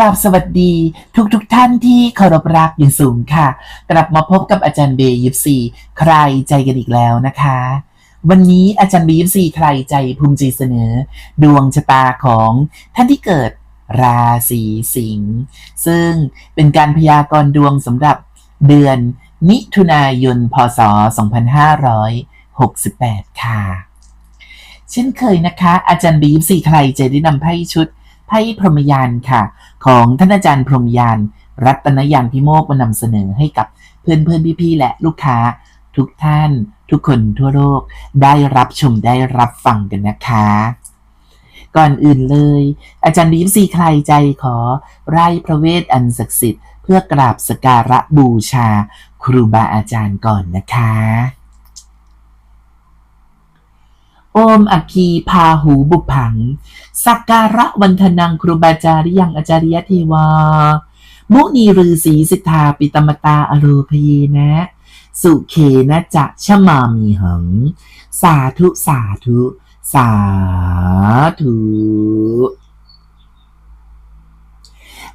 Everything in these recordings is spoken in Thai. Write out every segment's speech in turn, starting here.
ราบสวัสดีทุกทุกๆท่านที่เคารพรักอย่างสูงค่ะ กลับมาพบกับอาจารย์เบย์ยิปซีใครใจกันอีกแล้วนะคะ วันนี้อาจารย์เบย์ยิปซีใครใจภูมิใจเสนอ ดวงชะตาของท่านที่เกิดราศีสิงห์ซึ่งเป็นการพยากรณ์ดวงสำหรับเดือนมิถุนายนพศ 2568 ค่ะ เช่นเคยนะคะ อาจารย์บีฟสี่ใครจะได้นำไพ่ชุด ไพ่พรหมยานค่ะ ของท่านอาจารย์พรหมยาน รัตนยานพิโมกมานำเสนอให้กับเพื่อนเพื่อนพี่ๆและลูกค้าทุกท่าน ทุกคนทั่วโลกได้รับชมได้รับฟังกันนะคะ ก่อนอื่นเลย อาจารย์บีฟซีใครใจขอ ไร่พระเวทอันศักดิ์สิทธิ์เพื่อกราบสการะบูชา ครูบาอาจารย์ก่อนนะคะ โอมอคีพาหูบุพผัง สักการะวันทนังครูบาจาริยังอาจาริยเทวา มุนีฤาษีสิทธาปิตมตาอโรคเยนะ สุเขนะจะชะมามีหัง สาธุสาธุ สาธุ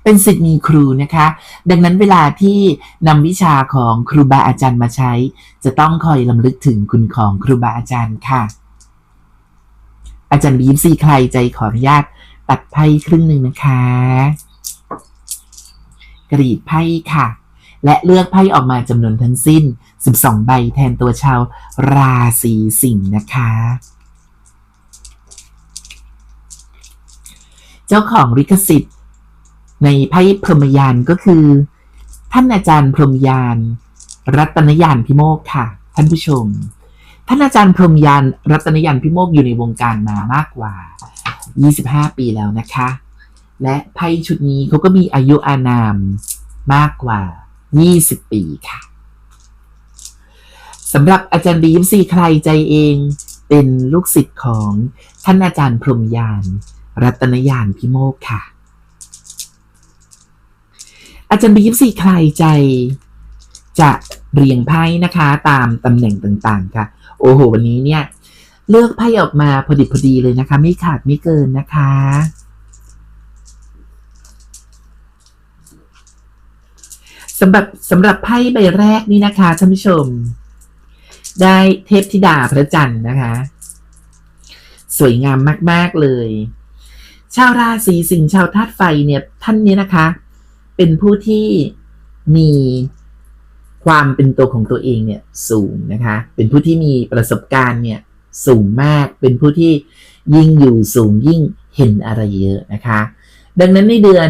เป็นสิทธิ์มีครูนะคะ ดังนั้นเวลาที่นำวิชาของครูบาอาจารย์มาใช้ จะต้องคอยลำลึกถึงคุณของครูบาอาจารย์ค่ะ อาจารย์บีมซีใครใจขออนุญาตตัดไพ่ครึ่งหนึ่งนะคะ กรีดไพ่ค่ะ และเลือกไพ่ออกมาจำนวนทั้งสิ้น 12 ใบแทนตัวชาวราศีสิงห์นะคะ เจ้าของลิขสิทธิ์ ในไพ่พรหมยานก็คือ ท่านอาจารย์พรหมยาน รัตนยานพิโมกค่ะ ท่านผู้ชม ท่านอาจารย์พรหมยานรัตนยานพิโมกอยู่ในวงการมามากกว่า 25 ปีแล้วนะคะ และไพ่ชุดนี้เขาก็มีอายุอานามมากกว่า 20 ปีค่ะสำหรับอาจารย์บีมซีใครใจเอง เป็นลูกศิษย์ของท่านอาจารย์พรหมยาน รัตนยานพิโมกค่ะ อาจารย์บีมซีใครใจจะเรียงไพ่นะคะ ตามตำแหน่งต่างๆค่ะ โอ้โห วันนี้เนี่ย เลือกไพ่ออกมาพอดิบพอดีเลยนะคะ ไม่ขาดไม่เกินนะคะ สำหรับสำหรับไพ่ใบแรกนี่นะคะท่านผู้ชม ได้เทพธิดาพระจันทร์นะคะ สวยงามมาก ๆ เลย ชาวราศีสิงห์ชาวธาตุไฟเนี่ยท่านนี้นะคะ เป็นผู้ที่มี ความเป็นตัวของตัวเองเนี่ยสูงนะคะ เป็นผู้ที่มีประสบการณ์เนี่ยสูงมาก เป็นผู้ที่ยิ่งอยู่สูงยิ่งเห็นอะไรเยอะนะคะ ดังนั้นในเดือน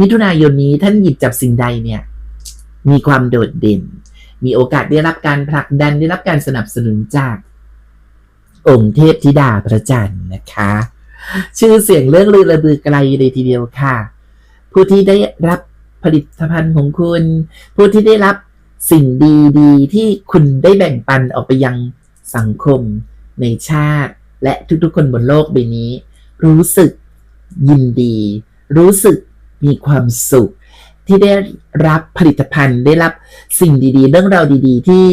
มิถุนายนนี้ท่านหยิบจับสิ่งใดเนี่ยมีความโดดเด่น มีโอกาสได้รับการผลักดันได้รับการสนับสนุนจากองค์เทพธิดาพระจันทร์นะคะ ชื่อเสียงเรื่องลือระบือไกลเลยทีเดียวค่ะ ผู้ที่ได้รับผลิตภัณฑ์ของคุณ ผู้ที่ได้รับ สิ่งดีๆ ที่คุณได้แบ่งปันออกไปยังสังคม ในชาติ และทุกๆคนบนโลกใบนี้ รู้สึกยินดี รู้สึกมีความสุข ที่ได้รับผลิตภัณฑ์ได้รับสิ่งดีๆ เรื่องราวดีๆ ที่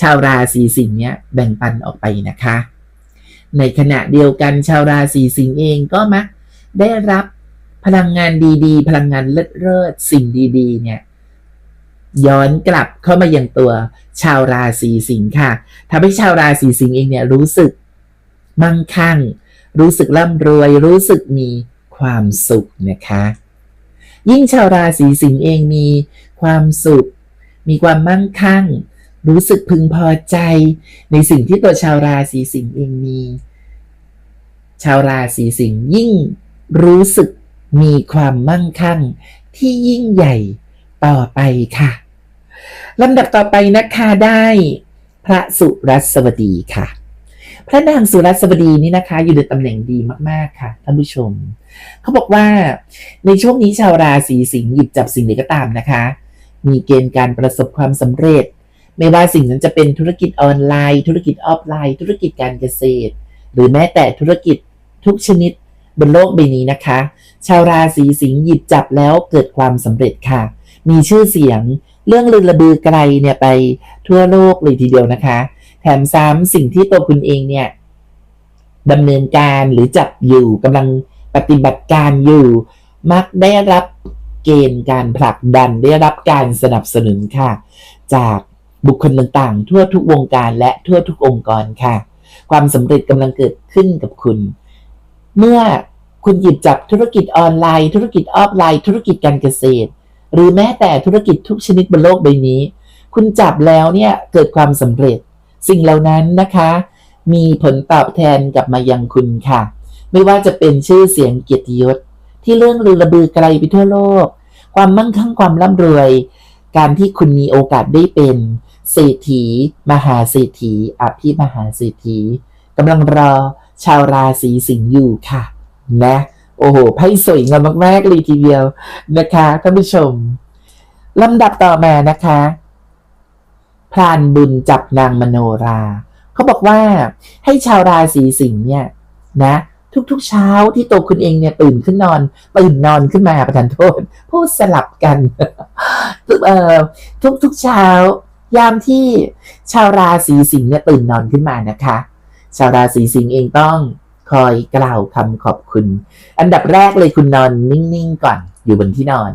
ชาวราศีสิงห์เนี้ยแบ่งปันออกไปนะคะ ในขณะเดียวกันชาวราศีสิงห์เองก็มักได้รับพลังงานดีๆ พลังงานเลิศเลิศๆสิ่งดีๆ เนี่ย ย้อนกลับเข้ามายังตัวชาวราศีสิงห์ค่ะทำให้ชาวราศีสิงห์เองเนี่ยรู้สึกมั่งคั่ง รู้สึกร่ำรวย รู้สึกมีความสุขนะคะ ยิ่งชาวราศีสิงห์เองมีความสุข มีความมั่งคั่ง รู้สึกพึงพอใจ ในสิ่งที่ตัวชาวราศีสิงห์เองมี ชาวราศีสิงห์ยิ่งรู้สึกมีความมั่งคั่งที่ยิ่งใหญ่ ต่อไปค่ะลำดับต่อไปนะคะได้พระสุรัสวดีค่ะ พระนางสุรัสวดีนี่นะคะ อยู่ในตำแหน่งดีมากๆค่ะท่านผู้ชม เขาบอกว่าในช่วงนี้ชาวราศีสิงห์หยิบจับสิ่งใดก็ตามนะคะ มีเกณฑ์การประสบความสำเร็จ ไม่ว่าสิ่งนั้นจะเป็นธุรกิจออนไลน์ ธุรกิจออฟไลน์ ธุรกิจการเกษตร หรือแม้แต่ธุรกิจทุกชนิดบนโลกใบนี้นะคะ ชาวราศีสิงห์หยิบจับแล้วเกิดความสำเร็จค่ะ มีชื่อเสียง เรื่องลือระบือไกลเนี่ยไปทั่วโลกเลยทีเดียวนะคะ แถมซ้ำสิ่งที่ตัวคุณเองเนี่ยดำเนินการหรือจับอยู่กำลังปฏิบัติการอยู่ มักได้รับเกณฑ์การผลักดันได้รับการสนับสนุนค่ะ จากบุคคลต่างๆ ทั่วทุกวงการและทั่วทุกองค์กรค่ะ ความสำเร็จกำลังเกิดขึ้นกับคุณ เมื่อคุณหยิบจับธุรกิจออนไลน์ ธุรกิจออฟไลน์ ธุรกิจการเกษตร หรือแม้แต่ธุรกิจทุกชนิดบนโลกใบนี้ คุณจับแล้วเนี่ยเกิดความสำเร็จ สิ่งเหล่านั้นนะคะ มีผลตอบแทนกลับมายังคุณค่ะ ไม่ว่าจะเป็นชื่อเสียงเกียรติยศ ที่เรื่องลือระบือไกลไปทั่วโลก ความมั่งคั่งความร่ำรวย การที่คุณมีโอกาสได้เป็นเศรษฐี มหาเศรษฐีอภิมหาเศรษฐีกำลังรอชาวราศีสิงห์อยู่ค่ะ นะ โอ้โหไพ่สวยงามมากๆเลยทีเดียวนะคะท่านผู้ชมลำดับต่อมานะคะพรานบุญจับนางมโนราเขาบอกว่าให้ชาวราศีสิงห์เนี่ยนะทุกๆเช้าที่ตัวคุณเองเนี่ยตื่นขึ้นนอนตื่นนอนขึ้นมาประทานโทษพูดสลับกันเอ่อทุกๆเช้ายามที่ชาวราศีสิงห์เนี่ยตื่นนอนขึ้นมานะคะ ชาวราศีสิงห์เองต้อง คอยกล่าวคำขอบคุณ อันดับแรกเลยคุณนอนนิ่งๆก่อนอยู่บนที่นอน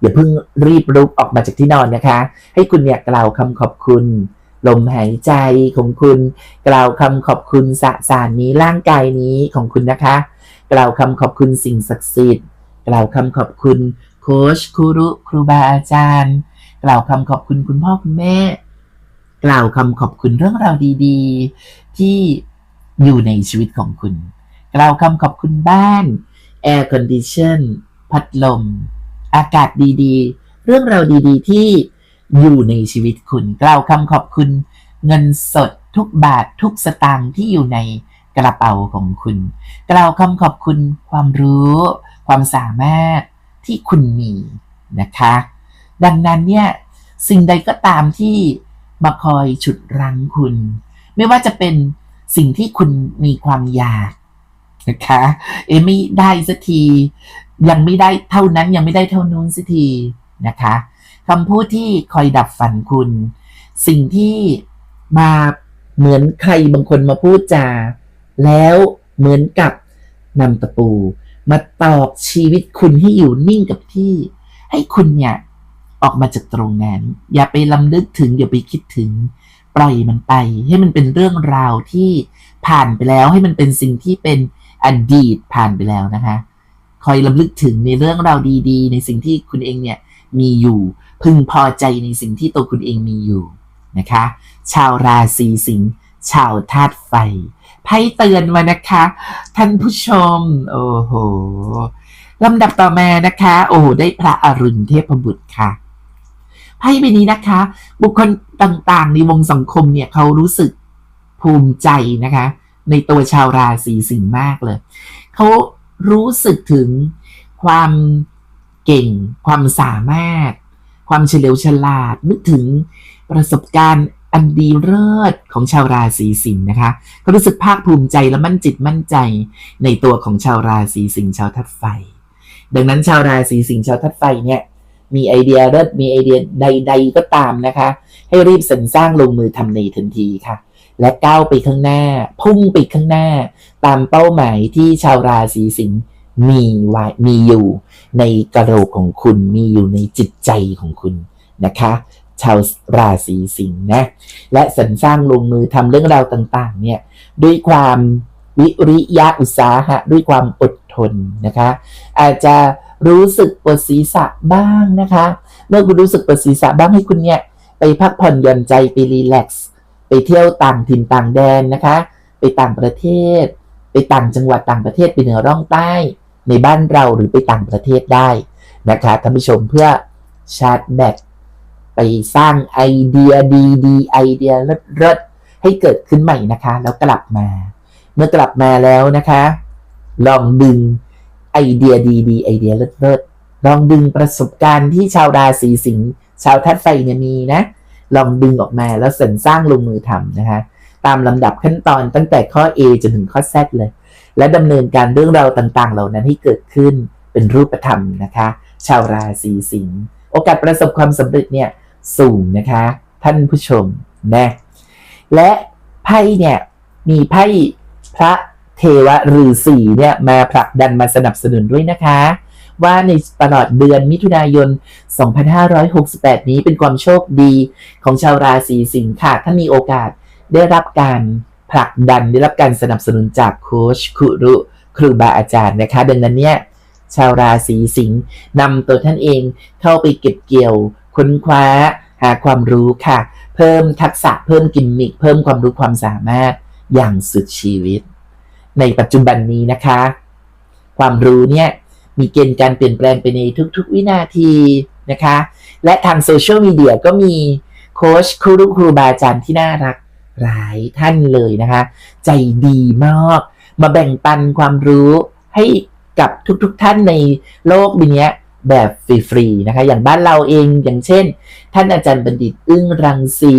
อย่าเพิ่งรีบลุกออกมาจากที่นอนนะคะ ให้คุณเนี่ยกล่าวคำขอบคุณลมหายใจของคุณ กล่าวคำขอบคุณสสารนี้ร่างกายนี้ของคุณนะคะ กล่าวคำขอบคุณสิ่งศักดิ์สิทธิ์ กล่าวคำขอบคุณโค้ชครูรุครูบาอาจารย์ กล่าวคำขอบคุณคุณพ่อคุณแม่ กล่าวคำขอบคุณเรื่องราวดี ๆ ที่ อยู่ในชีวิตของคุณ กล่าวคำขอบคุณบ้าน air condition พัดลม อากาศดีๆ เรื่องราวดีๆ ที่อยู่ในชีวิตคุณ กล่าวคำขอบคุณ เงินสดทุกบาททุกสตางค์ที่อยู่ในกระเป๋าของคุณ กล่าวคำขอบคุณความรู้ ความสามารถที่คุณมีนะคะ ดังนั้นเนี่ยสิ่งใดก็ตามที่มาคอยฉุดรั้งคุณ ไม่ว่าจะเป็น สิ่งที่คุณมีความอยากนะคะ เอะไม่ได้สักที ยังไม่ได้เท่านั้นยังไม่ได้เท่านู้นสักทีนะคะคำพูดที่คอยดับฝันคุณ สิ่งที่มาเหมือนใครบางคนมาพูดจา แล้วเหมือนกับนำตะปู มาตอกชีวิตคุณให้อยู่นิ่งกับที่ ให้คุณเนี่ยออกมาจากตรงนั้น อย่าไปลำลึกถึงอย่าไปคิดถึง ปล่อยมันไป ให้มันเป็นเรื่องราวที่ผ่านไปแล้วให้มันเป็นสิ่งที่เป็นอดีตผ่านไปแล้วนะคะ คอยลำลึกถึงในเรื่องราวดีๆ ในสิ่งที่คุณเองเนี่ยมีอยู่ พึงพอใจในสิ่งที่ตัวคุณเองมีอยู่นะคะ ชาวราศีสิงห์ชาวธาตุไฟไพ่เตือนมานะคะ ท่านผู้ชม โอ้โหลำดับต่อมานะคะ โอ้ได้พระอรุณเทพบุตรค่ะ ไพ่ใบนี้นะคะ บุคคลต่างๆ ในวงสังคมเนี่ยเขารู้สึกภูมิใจนะคะ ในตัวชาวราศีสิงห์มากเลยเขารู้สึกถึงความเก่ง ความสามารถ ความเฉลียวฉลาดนึกถึงประสบการณ์อันดีเลิศของชาวราศีสิงห์นะคะก็รู้สึกภาคภูมิใจและมั่นจิตมั่นใจในตัวของชาวราศีสิงห์ชาวทัดไฟ ดังนั้นชาวราศีสิงห์ชาวทัดไฟเนี่ย มีไอเดียเลิศมีไอเดียใด ๆ ก็ตามนะคะ ให้รีบสรรสร้างลงมือทำในทันทีค่ะ และก้าวไปข้างหน้า พุ่งไปข้างหน้า ตามเป้าหมายที่ชาวราศีสิงห์มีไว้มีอยู่ ในกระโหลกของคุณมีอยู่ในจิตใจของคุณนะคะ ชาวราศีสิงห์นะ และสรรสร้างลงมือทำเรื่องราวต่างๆ เนี่ยด้วยความวิริยะอุตสาหะด้วยความอดทนนะคะ อาจจะ รู้สึกปวดศีรษะบ้างนะคะ เมื่อคุณรู้สึกปวดศีรษะบ้างให้คุณเนี่ยไปพักผ่อนหย่อนใจไปรีแลกซ์ไปเที่ยวต่างถิ่นต่างแดนนะคะ ไปต่างประเทศ ไปต่างจังหวัดต่างประเทศไปเหนือร่องใต้ ในบ้านเราหรือไปต่างประเทศได้นะคะท่านผู้ชมเพื่อชาร์จแบตไปสร้างไอเดียดีๆไอเดียเลิศๆให้เกิดขึ้นใหม่นะคะ แล้วกลับมา เมื่อกลับมาแล้วนะคะ ลองดึง ไอเดียดีๆไอเดียเลิศๆลองดึงประสบการณ์ที่ชาวราศีสิงห์ชาวทัดไฟเนี่ยมีนะ ลองดึงออกมาแล้วเสริมสร้างลงมือทำนะคะ ตามลำดับขั้นตอนตั้งแต่ข้อ A จนถึงข้อ Z เลย และดำเนินการเรื่องราวต่างๆ เหล่านั้นให้เกิดขึ้นเป็นรูปธรรมนะคะ ชาวราศีสิงห์โอกาสประสบความสำเร็จเนี่ยสูงนะคะ ท่านผู้ชมนะและไพ่เนี่ยมีไพ่พระ เทวฤาษีเนี่ยมาผลักดันมาสนับสนุนด้วยนะคะ ว่าในตลอดเดือนมิถุนายน 2568 นี้เป็นความโชคดีของชาวราศีสิงค์ค่ะท่านมีโอกาสได้รับการผลักดันได้รับการสนับสนุนจากโค้ชครูครูบาอาจารย์นะคะ ดังนั้นเนี่ยชาวราศีสิงห์นำตัวท่านเองเข้าไปเก็บเกี่ยว ค้นคว้า หาความรู้ค่ะ เพิ่มทักษะเพิ่มกิมมิคเพิ่มความรู้ความสามารถอย่างสุดชีวิต ในปัจจุบันนี้นะคะ ความรู้เนี่ยมีเกณฑ์การเปลี่ยนแปลงไปในทุกๆวินาทีนะคะ และทางโซเชียลมีเดียก็มีโค้ชครูครูบาอาจารย์ที่น่ารักหลายท่านเลยนะคะ ใจดีมาก มาแบ่งปันความรู้ให้กับทุกๆทท่านในโลกบนี้แบบฟรีๆนะคะ อย่างบ้านเราเองอย่างเช่น ท่านอาจารย์บัณฑิตอึ้งรังสี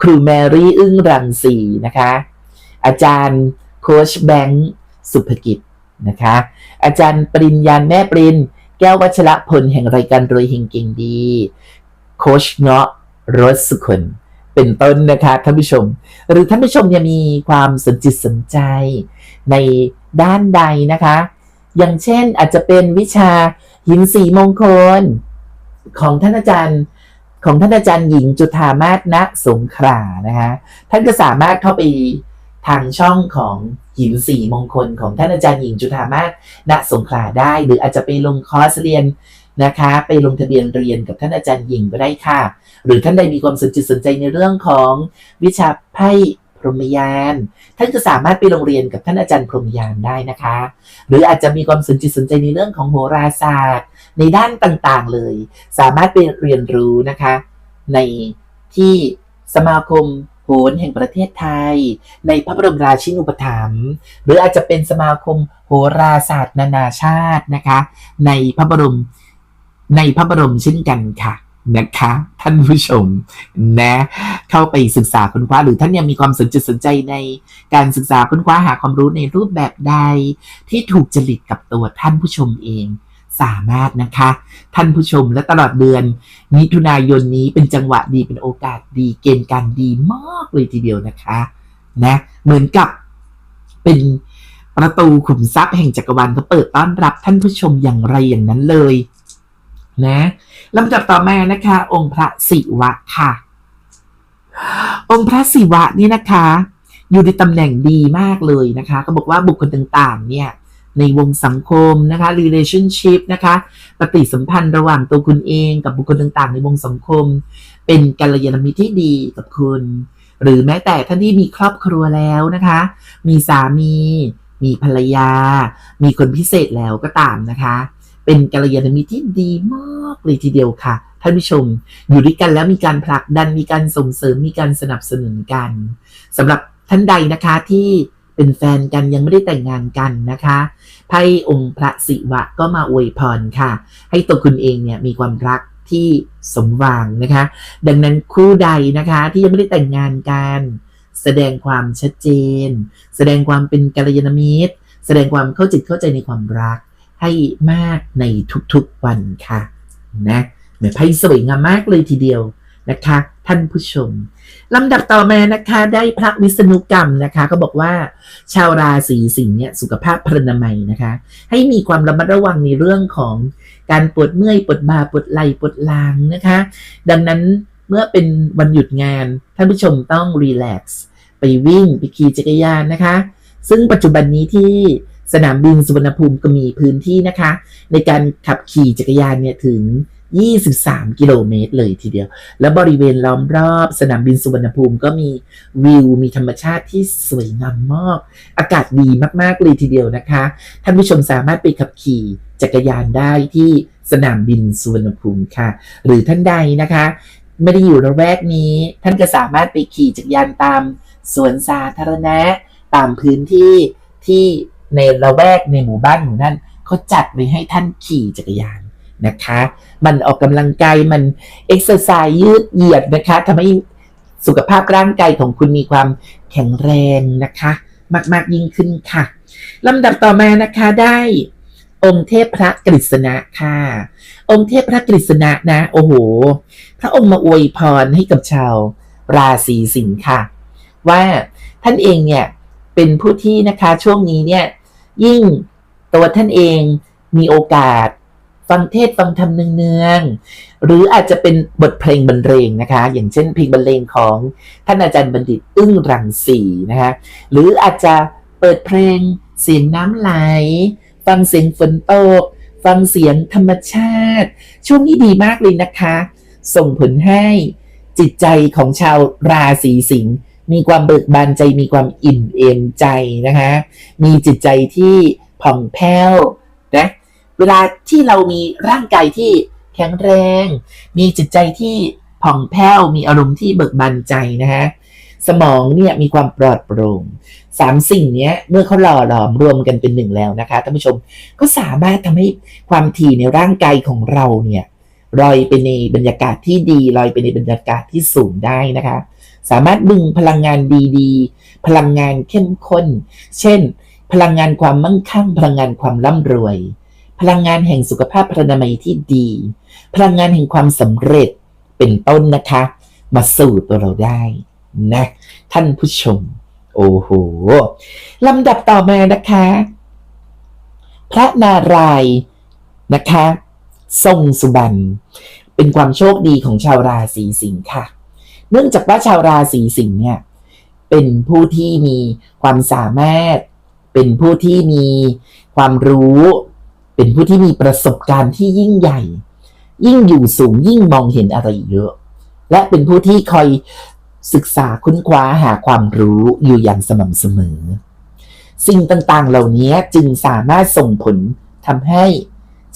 ครูแมรี่อึ้งรังสีนะคะ อาจารย์ โค้ชแบงค์สุภกิจนะคะ อาจารย์ปริญญาแม่ปริน แก้ววัชระพลแห่งรายการรวยเฮงเก่งดี โค้ชเงาะรสสุคนเป็นต้นนะคะท่านผู้ชม หรือท่านผู้ชมเนี่ยมีความสนจิตสนใจในด้านใดนะคะ อย่างเช่นอาจจะเป็นวิชาหินสีมงคล ของท่านอาจารย์ของท่านอาจารย์หญิงจุธามาศณสงขลานะคะ ท่านก็สามารถเข้าไป ทางช่องของหินสีมงคลของท่านอาจารย์หญิงจุธามาศณสงขลาได้ หรืออาจจะไปลงคอร์สเรียนนะคะ ไปลงทะเบียนเรียนกับท่านอาจารย์หญิงก็ได้ค่ะ หรือท่านใดมีความสนใจสนใจในเรื่องของวิชาไพ่พรหมยาน ท่านก็สามารถไปโรงเรียนกับท่านอาจารย์พรหมยานได้นะคะ หรืออาจจะมีความสนใจสนใจในเรื่องของโหราศาสตร์ ในด้านต่างๆเลย สามารถไปเรียนรู้นะคะ ในที่สมาคม โหรแห่งประเทศไทย ในพระบรมราชินูปถัมภ์หรืออาจจะเป็นสมาคมโหราศาสตร์นานาชาตินะคะ ในพระบรมในพระบรมเช่นกันค่ะนะคะ ท่านผู้ชมนะเข้าไปศึกษาค้นคว้าหรือท่านยังมีความสนใจสนใจในการศึกษาค้นคว้าหาความรู้ในรูปแบบใด ที่ถูกจริตกับตัวท่านผู้ชมเอง สามารถนะคะ ท่านผู้ชมและตลอดเดือน มิถุนายนนี้เป็นจังหวะดีเป็นโอกาสดีเกณฑ์การดีมากเลยทีเดียวนะคะนะเหมือนกับเป็นประตูขุมทรัพย์แห่งจักรวาลเขาเปิดต้อนรับท่านผู้ชมอย่างไรอย่างนั้นเลยนะลำดับต่อมานะคะ องค์พระศิวะค่ะ องค์พระศิวะนี่นะคะ อยู่ในตำแหน่งดีมากเลยนะคะ ก็บอกว่าบุคคลต่างๆ เนี่ย ในวงสังคมนะคะ relationship นะคะ ปฏิสัมพันธ์ระหว่างตัวคุณเองกับบุคคลต่างๆ ในวงสังคม เป็นกัลยาณมิตรที่ดีกับคุณ หรือแม้แต่ท่านที่มีครอบครัวแล้วนะคะ มีสามี มีภรรยา มีคนพิเศษแล้วก็ตามนะคะ เป็นกัลยาณมิตรที่ดีมากเลยทีเดียวค่ะท่านผู้ชม อยู่ด้วยกันแล้วมีการผลักดันมีการส่งเสริมมีการสนับสนุนกันสำหรับท่านใดนะคะที่เป็นแฟนกันยังไม่ได้แต่งงานกันนะคะ ไพ่องค์พระศิวะก็มาอวยพรค่ะ ให้ตัวคุณเองเนี่ยมีความรักที่สมหวังนะคะ ดังนั้นคู่ใดนะคะที่ยังไม่ได้แต่งงานกัน แสดงความชัดเจน แสดงความเป็นกัลยาณมิตร แสดงความเข้าจิตเข้าใจในความรักให้มากในทุกๆวันค่ะนะแม่ไพ่สวยงามมากเลยทีเดียวนะคะ ท่านผู้ชมลำดับต่อมานะคะได้พระวิษณุกรรมนะคะ ก็บอกว่า ชาวราศีสิงห์เนี่ยสุขภาพพรรณนามัยนะคะ ให้มีความระมัดระวังในเรื่องของการปวดเมื่อยปวดบ่าปวดไหล่ปวดหลังนะคะ ดังนั้นเมื่อเป็นวันหยุดงาน ท่านผู้ชมต้องรีแลกซ์ไปวิ่งไปขี่จักรยานนะคะ ซึ่งปัจจุบันนี้ที่สนามบินสุวรรณภูมิก็มีพื้นที่นะคะ ในการขับขี่จักรยานเนี่ยถึง 23 กิโลเมตรเลยทีเดียว แล้วบริเวณล้อมรอบสนามบินสุวรรณภูมิก็มีวิว มีธรรมชาติที่สวยงามมาก อากาศดีมาก ๆ เลยทีเดียวนะคะ ท่านผู้ชมสามารถไปขับขี่จักรยานได้ที่สนามบินสุวรรณภูมิค่ะ หรือท่านใดนะคะ ไม่ได้อยู่ระแวกนี้ ท่านก็สามารถไปขี่จักรยานตามสวนสาธารณะ ตามพื้นที่ที่ในละแวกในหมู่บ้านของท่านเขาจัดไว้ให้ท่านขี่จักรยาน นะคะ มันออกกำลังกายมันเอ็กซ์ไซส์ยืดเหยียดนะคะทำให้สุขภาพร่างกายของคุณมีความแข็งแรงนะคะ มาก ๆ ยิ่งขึ้นค่ะลำดับต่อมานะคะได้องค์เทพพระกฤษณะค่ะ องค์เทพพระกฤษณะนะ โอ้โห พระองค์มาอวยพรให้กับชาวราศีสิงค์ค่ะ ว่าท่านเองเนี่ยเป็นผู้ที่นะคะช่วงนี้เนี่ยยิ่งตัวท่านเองมีโอกาส ฟังเทศฟังธรรมเนืองๆหรืออาจจะเป็นบทเพลงบรรเลงนะคะ อย่างเช่นเพลงบรรเลงของท่านอาจารย์บัณฑิตอึ้งรังสีนะคะหรืออาจจะเปิดเพลงเสียงน้ำไหล ฟังเสียงฝนตก ฟังเสียงธรรมชาติ ช่วงนี้ดีมากเลยนะคะ ส่งผลให้จิตใจของชาวราศีสิงห์มีความเบิกบานใจมีความอิ่มเอมใจนะคะ มีจิตใจที่ผ่องแผ้วนะ เวลาที่เรามีร่างกายที่แข็งแรง มีจิตใจที่ผ่องแผ้ว มีอารมณ์ที่เบิกบานใจนะฮะ สมองเนี่ยมีความปลอดโปร่งสามสิ่งเนี้ยเมื่อเขาหล่อหลอมรวมกันเป็นหนึ่งแล้วนะคะท่านผู้ชมก็สามารถทำให้ความถี่ในร่างกายของเราเนี่ยลอยไปในบรรยากาศที่ดีลอยไปในบรรยากาศที่สูงได้นะคะ สามารถดึงพลังงานดีๆ พลังงานเข้มข้น เช่น พลังงานความมั่งคั่ง พลังงานความร่ำรวย พลังงานแห่งสุขภาพพลานามัยที่ดี พลังงานแห่งความสำเร็จเป็นต้นนะคะ มาสู่ตัวเราได้นะ ท่านผู้ชม โอ้โหลำดับต่อมานะคะ พระนารายณ์นะคะ ทรงสุบรรณเป็นความโชคดีของชาวราศีสิงค์ค่ะ เนื่องจากว่าชาวราศีสิงห์เนี่ยเป็นผู้ที่มีความสามารถ เป็นผู้ที่มีความรู้ เป็นผู้ที่มีประสบการณ์ที่ยิ่งใหญ่ ยิ่งอยู่สูงยิ่งมองเห็นอะไรเยอะ และเป็นผู้ที่คอยศึกษาค้นคว้าหาความรู้อยู่อย่างสม่ำเสมอ สิ่งต่างๆ เหล่านี้จึงสามารถส่งผลทำให้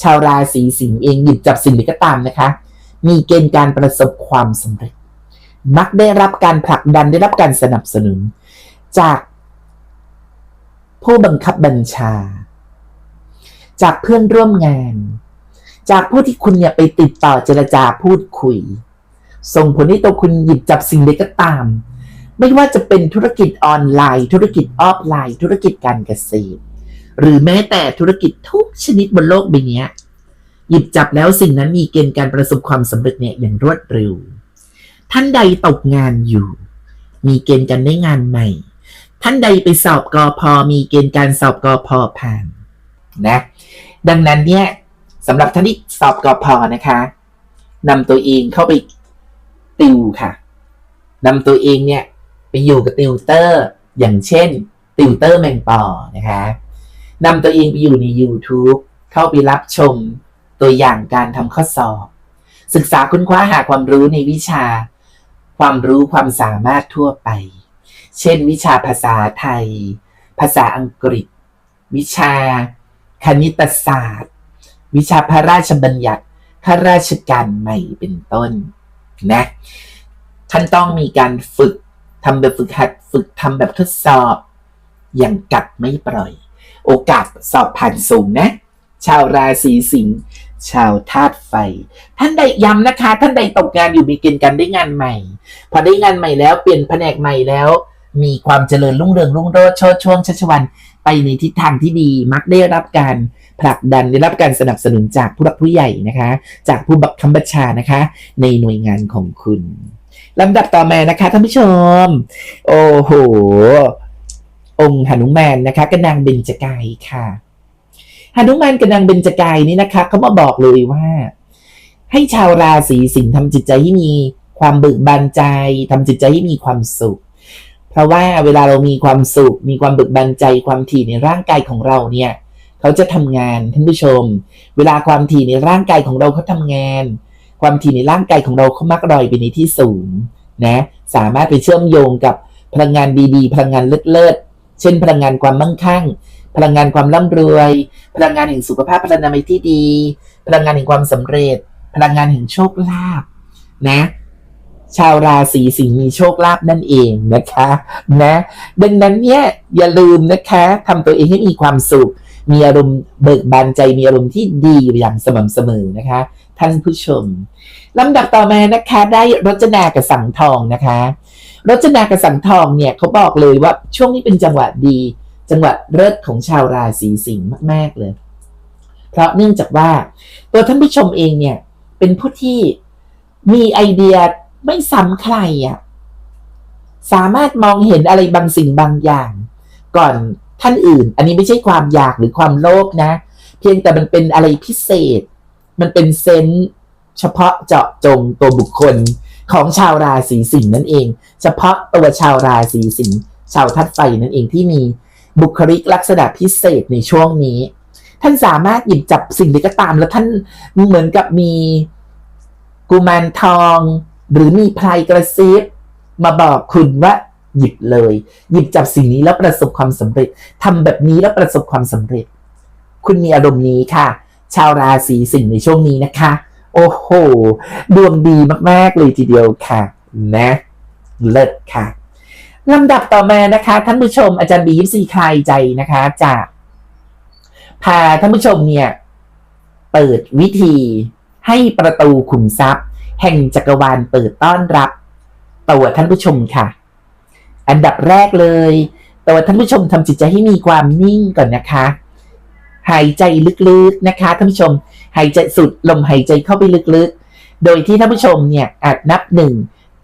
ชาวราศีสิงห์เองหยิบจับสิ่งใดก็ตามนะคะ มีเกณฑ์การประสบความสำเร็จ มักได้รับการผลักดันได้รับการสนับสนุน จากผู้บังคับบัญชา จากเพื่อนร่วมงาน จากผู้ที่คุณเนี่ยไปติดต่อเจรจาพูดคุย ส่งผลให้ตัวคุณหยิบจับสิ่งใดก็ตาม ไม่ว่าจะเป็นธุรกิจออนไลน์ ธุรกิจออฟไลน์ ธุรกิจการเกษตร หรือแม้แต่ธุรกิจทุกชนิดบนโลกใบนี้หยิบจับแล้วสิ่งนั้นมีเกณฑ์การประสบความสำเร็จเนี่ยอย่างรวดเร็ว ท่านใดตกงานอยู่ มีเกณฑ์การได้งานใหม่ ท่านใดไปสอบกอพอมีเกณฑ์การสอบกอพอผ่าน นะดังนั้นเนี่ยสำหรับท่านที่สอบกอพอนะคะนำตัวเองเข้าไปติวค่ะนำตัวเองเนี่ยไปอยู่กับติวเตอร์ อย่างเช่นติวเตอร์แมงปอนะคะนำตัวเองไปอยู่ใน YouTube เข้าไปรับชมตัวอย่างการทำข้อสอบ ศึกษาค้นคว้าหาความรู้ในวิชา ความรู้ความสามารถทั่วไป เช่น วิชาภาษาไทย ภาษาอังกฤษ วิชา คณิตศาสตร์ วิชาพระราชบัญญัติข้าราชการใหม่เป็นต้นนะท่านต้องมีการฝึกทำแบบฝึกหัดฝึกทำแบบทดสอบ อย่างกัดไม่ปล่อย โอกาสสอบผ่านสูงนะ ชาวราศีสิงห์ชาวธาตุไฟ ท่านใดย้ำนะคะ ท่านใดตกงานอยู่มีเกณฑ์การได้งานใหม่ พอได้งานใหม่แล้วเปลี่ยนแผนกใหม่แล้ว มีความเจริญรุ่งเรืองรุ่งโรจน์โชดช่วงชัชวัน ในทิศทางที่ดีมักได้รับการผลักดันได้รับการสนับสนุนจากผู้หลักผู้ใหญ่นะคะ จากผู้บังคับบัญชานะคะ ในหน่วยงานของคุณลำดับต่อมานะคะท่านผู้ชม โอ้โห องค์หนุมานนะคะกบนางเบญจกายค่ะหนุมานกับนางเบญจกายนี่นะคะเขามาบอกเลยว่า ให้ชาวราศีสิงห์ทำจิตใจให้มีความเบิกบานใจทำจิตใจให้มีความสุข เพราะว่าเวลาเรามีความสุข มีความเบิกบานใจความถี่ในร่างกายของเราเนี่ยเขาจะทำงานท่านผู้ชม เวลาความถี่ในร่างกายของเราเขาทำงาน ความถี่ในร่างกายของเราเขามักลอยไปในที่สูงนะสามารถไปเชื่อมโยงกับพลังงานดีๆ พลังงานเลิศๆเช่น พลังงานความมั่งคั่ง พลังงานความร่ำรวย พลังงานแห่งสุขภาพพลานามัยที่ดี พลังงานแห่งความสำเร็จ พลังงานแห่งโชคลาภนะ ชาวราศีสิงห์มีโชคลาภนั่นเองนะคะนะดังนั้นเนี่ยอย่าลืมนะคะทำตัวเองให้มีความสุข มีอารมณ์เบิกบานใจมีอารมณ์ที่ดีอย่างสม่ำเสมอนะคะ ท่านผู้ชมลำดับต่อมานะคะได้รจนากับสังทองนะคะรจนากับสังทองเนี่ยเขาบอกเลยว่าช่วงนี้เป็นจังหวะดี จังหวะเลิศของชาวราศีสิงห์มาก ๆ เลย เพราะเนื่องจากว่าตัวท่านผู้ชมเองเนี่ยเป็นผู้ที่มีไอเดีย ไม่ซ้ำใครอะ่ะ สามารถมองเห็นอะไรบางสิ่งบางอย่าง ก่อนท่านอื่น อันนี้ไม่ใช่ความอยากหรือความโลภนะ เพียงแต่มันเป็นอะไรพิเศษ มันเป็นเซนส์เฉพาะเจาะจงตัวบุคคลของชาวราศีสิงห์นั่นเอง เฉพาะตัวชาวราศีสิงห์ชาวทัดไฟนั่นเองที่มีบุคลิกลักษณะพิเศษในช่วงนี้ ท่านสามารถหยิบจับสิ่งใดก็ตาม แล้วท่านเหมือนกับมีกุมารทอง หรือมีไพรกระซิบมาบอกคุณว่าหยิบเลย หยิบจับสิ่งนี้แล้วประสบความสำเร็จทำแบบนี้แล้วประสบความสำเร็จ คุณมีอารมณ์นี้ค่ะ ชาวราศีสิงห์ในช่วงนี้นะคะ โอ้โห ดวงดีมากๆเลยทีเดียวค่ะ นะเลิศค่ะลำดับต่อมานะคะ ท่านผู้ชมอาจารย์บียิปซีคลายใจนะคะจะพาท่านผู้ชมเนี่ย เปิดวิธีให้ประตูขุมทรัพย์ แห่งจักรวาลเปิดต้อนรับตัวท่านผู้ชมค่ะ อันดับแรกเลยตัวท่านผู้ชมทำจิตใจให้มีความนิ่งก่อนนะคะ หายใจลึกๆนะคะท่านผู้ชม หายใจสุดลมหายใจเข้าไปลึกๆ โดยที่ท่านผู้ชมเนี่ยอาจนับหนึ่ง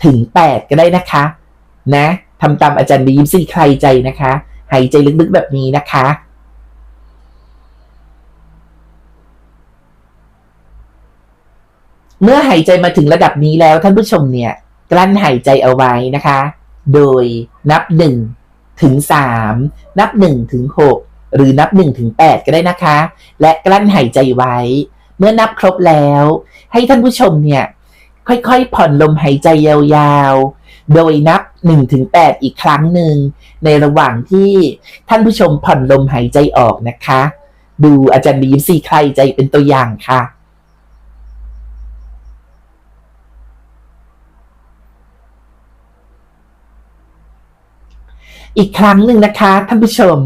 ถึงแปดก็ได้นะคะ นะทำตามอาจารย์บียิมซี่ใครใจนะคะ หายใจลึกๆแบบนี้นะคะ เมื่อหายใจมาถึงระดับนี้แล้วท่านผู้ชมเนี่ย กลั้นหายใจเอาไว้นะคะ โดยนับหนึ่งถึงสามนับหนึ่งถึงหกหรือนับหนึ่งถึงแปดก็ได้นะคะ และกลั้นหายใจไว้ เมื่อนับครบแล้ว ให้ท่านผู้ชมเนี่ย ค่อยๆ ผ่อนลมหายใจยาวๆ โดยนับ1ถึง8อีกครั้งหนึ่ง ในระหว่างที่ท่านผู้ชมผ่อนลมหายใจออกนะคะ ดูอาจารย์บีมซีใครใจเป็นตัวอย่างค่ะ อีกครั้งหนึ่งนะคะท่านผู้ชม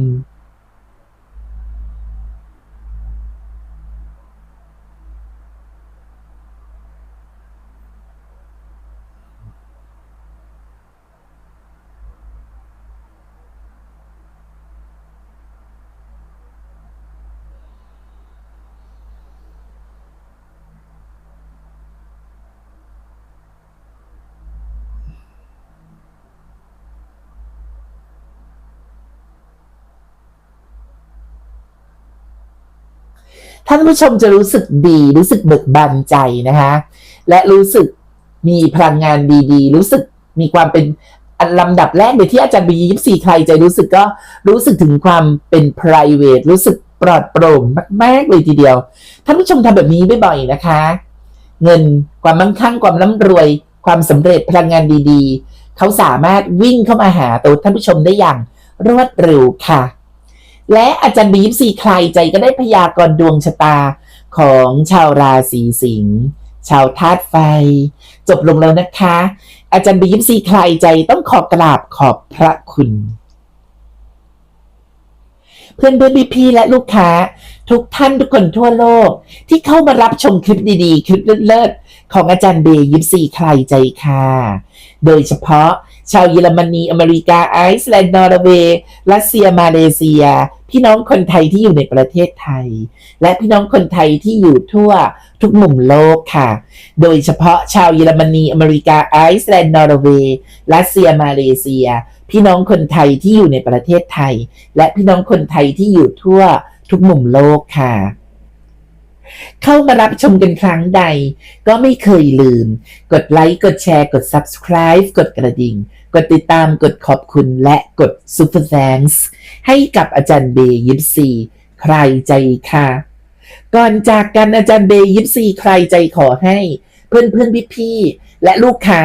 ท่านผู้ชมจะรู้สึกดี รู้สึกเบิกบานใจนะคะ และรู้สึกมีพลังงานดีๆ รู้สึกมีความเป็นอันลำดับแรกเลยที่อาจารย์บียิปซีใครใจรู้สึกก็รู้สึกถึงความเป็น p r i v a t รู้สึกปลอดโปร่งมาก ๆ เลยทีเดียว ท่านผู้ชมทำแบบนี้บ่อยๆนะคะ เงินความมั่งคั่งความร่ำรวย ความสำเร็จพลังงานดีๆ เขาสามารถวิ่งเข้ามาหาตัวท่านผู้ชมได้อย่างรวดเร็วค่ะ และอาจารย์บียิปซีใครใจก็ได้พยากรณ์ดวงชะตาของชาวราศีสิงห์ชาวธาตุไฟ จบลงแล้วนะคะ อาจารย์บียิปซีใครใจต้องขอกราบขอบพระคุณ เพื่อนเพื่อนพี่พี่ๆและลูกค้า ทุกท่านทุกคนทั่วโลก ที่เข้ามารับชมคลิปดีๆ คลิปเลิศๆของอาจารย์เบย์ยิปซีใครใจค่ะ โดยเฉพาะ ชาวเยอรมนี อเมริกา ไอซ์แลนด์ นอร์เวย์ รัสเซีย มาเลเซีย พี่น้องคนไทยที่อยู่ในประเทศไทย และพี่น้องคนไทยที่อยู่ทั่วทุกมุมโลกค่ะ โดยเฉพาะชาวเยอรมนี อเมริกา ไอซ์แลนด์ นอร์เวย์ รัสเซีย มาเลเซีย พี่น้องคนไทยที่อยู่ในประเทศไทย และพี่น้องคนไทยที่อยู่ทั่วทุกมุมโลกค่ะเข้ามารับชมกันครั้งใด ก็ไม่เคยลืม กดไลค์ กดแชร์ กด subscribe กดกระดิ่ง กดติดตามกดขอบคุณและกด super thanks ให้กับอาจารย์เบย์ยิปซีใครใจค่ะ ก่อนจากกันอาจารย์เบย์ยิปซีใครใจขอให้เพื่อนเพื่อนพี่พี่และลูกค้า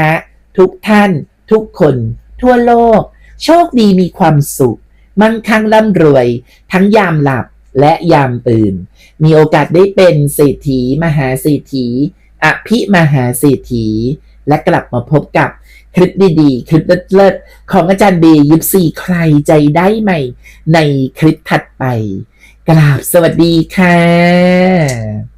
ทุกท่าน ทุกคน ทั่วโลก โชคดีมีความสุข มั่งคั่งร่ำรวย ทั้งยามหลับและยามตื่น มีโอกาสได้เป็นเศรษฐี มหาเศรษฐีอภิมหาเศรษฐี และกลับมาพบกับ คลิปดีๆ คลิปเลิศๆของอาจารย์เบย์ยิปซีใครใจได้ใหม่ ในคลิปถัดไป กราบสวัสดีค่ะ